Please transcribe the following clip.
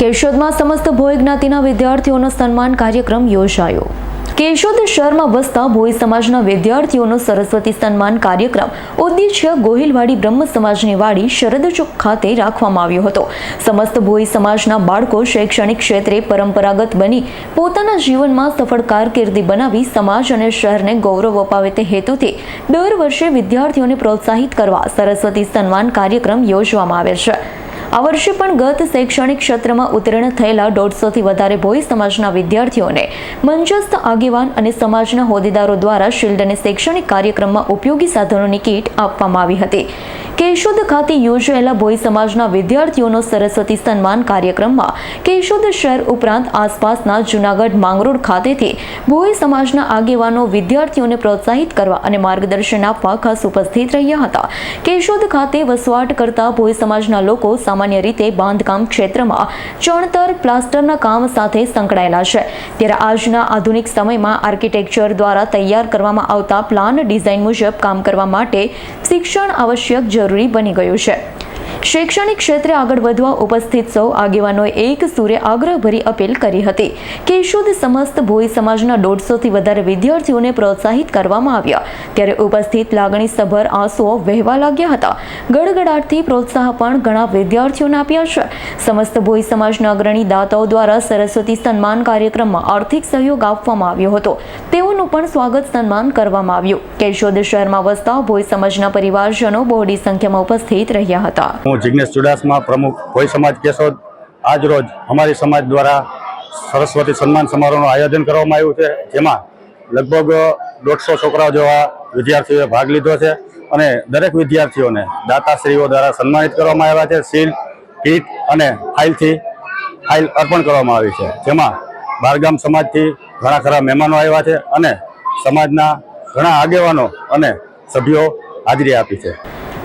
કેશોદમાં સમસ્ત ભોય જ્ઞાતિના વિદ્યાર્થીઓનો સન્માન કાર્યક્રમ યોજાયો. કેશોદ શહેરમાં વસતા ભોય સમાજના વિદ્યાર્થીઓનો સરસ્વતી સન્માન કાર્યક્રમ ઉદ્દેશ્ય ગોહિલવાડી બ્રહ્મ સમાજની વાડી શરદ ચોક ખાતે રાખવામાં આવ્યો હતો. સમસ્ત ભોય સમાજના બાળકો શૈક્ષણિક ક્ષેત્રે પરંપરાગત બની પોતાના જીવનમાં સફળ કારકિર્દી બનાવી સમાજ અને શહેરને ગૌરવ અપાવે તે હેતુથી દર વર્ષે વિદ્યાર્થીઓને પ્રોત્સાહિત કરવા સરસ્વતી સન્માન કાર્યક્રમ યોજવામાં આવે છે. આ વર્ષે પણ ગત શૈક્ષણિક ક્ષેત્રમાં ઉત્તીર્ણ થયેલા દોઢસોથી વધારે ભોઈ સમાજના વિદ્યાર્થીઓને મંચસ્થ આગેવાન અને સમાજના હોદ્દેદારો દ્વારા શિલ્ડ અને શૈક્ષણિક કાર્યક્રમમાં ઉપયોગી સાધનોની કીટ આપવામાં આવી હતી. કેશોદ ખાતે યોજાયેલા ભોઈ સમાજના વિદ્યાર્થીઓનો સરસ્વતી સન્માન કાર્યક્રમમાં કેશોદ શહેર ઉપરાંત આસપાસના જૂનાગઢ માંગરોળ ખાતેથી ભોઈ સમાજના આગેવાનો વિદ્યાર્થીઓને પ્રોત્સાહિત કરવા અને માર્ગદર્શન આપવા ખાસ ઉપસ્થિત રહ્યા હતા. કેશોદ ખાતે વસવાટ કરતા ભોઈ સમાજના લોકો સામાન્ય રીતે બાંધકામ ક્ષેત્રમાં ચણતર પ્લાસ્ટરના કામ સાથે સંકળાયેલા છે. ત્યારે આજના આધુનિક સમયમાં આર્કિટેક્ચર દ્વારા તૈયાર કરવામાં આવતા પ્લાન ડિઝાઇન મુજબ કામ કરવા માટે શિક્ષણ આવશ્યક જરૂરી બની ગયું છે. શૈક્ષણિક ક્ષેત્રે આગળ વધવા ઉપસ્થિત સૌ આગેવાનોએ એક સૂરે આગ્રહભરી અપીલ કરી હતી કેશોદ સમસ્ત ભોઈ સમાજના દોઢસોથી વધારે વિદ્યાર્થીઓને પ્રોત્સાહિત કરવામાં આવ્યા. ત્યારે ઉપસ્થિત લાગણીસભર આંસુઓ વહેવા લાગ્યા હતા. ગડગડાટથી પ્રોત્સાહ પણ ઘણા વિદ્યાર્થીઓને આપ્યા છે. સમસ્ત ભોઈ સમાજના અગ્રણી દાતાઓ દ્વારા સરસ્વતી સન્માન કાર્યક્રમમાં આર્થિક સહયોગ આપવામાં આવ્યો હતો. તેઓનું પણ સ્વાગત સન્માન કરવામાં આવ્યું. કેશોદ શહેરમાં વસતા ભોઈ સમાજના પરિવારજનો બહોળી સંખ્યામાં ઉપસ્થિત રહ્યા હતા. હું જિગ્નેશ ચુડાસમા, પ્રમુખ કોઈ સમાજ કેશોદ. આજ રોજ અમારી સમાજ દ્વારા સરસ્વતી સન્માન સમારોહનું આયોજન કરવામાં આવ્યું છે, જેમાં લગભગ દોઢસો છોકરાઓ જેવા વિદ્યાર્થીઓએ ભાગ લીધો છે અને દરેક વિદ્યાર્થીઓને દાતાશ્રીઓ દ્વારા સન્માનિત કરવામાં આવ્યા છે. સીલ, કીટ અને ફાઇલથી ફાઇલ અર્પણ કરવામાં આવી છે, જેમાં બારગામ સમાજથી ઘણા ખરા મહેમાનો આવ્યા છે અને સમાજના ઘણા આગેવાનો અને સભ્યો હાજરી આપી છે.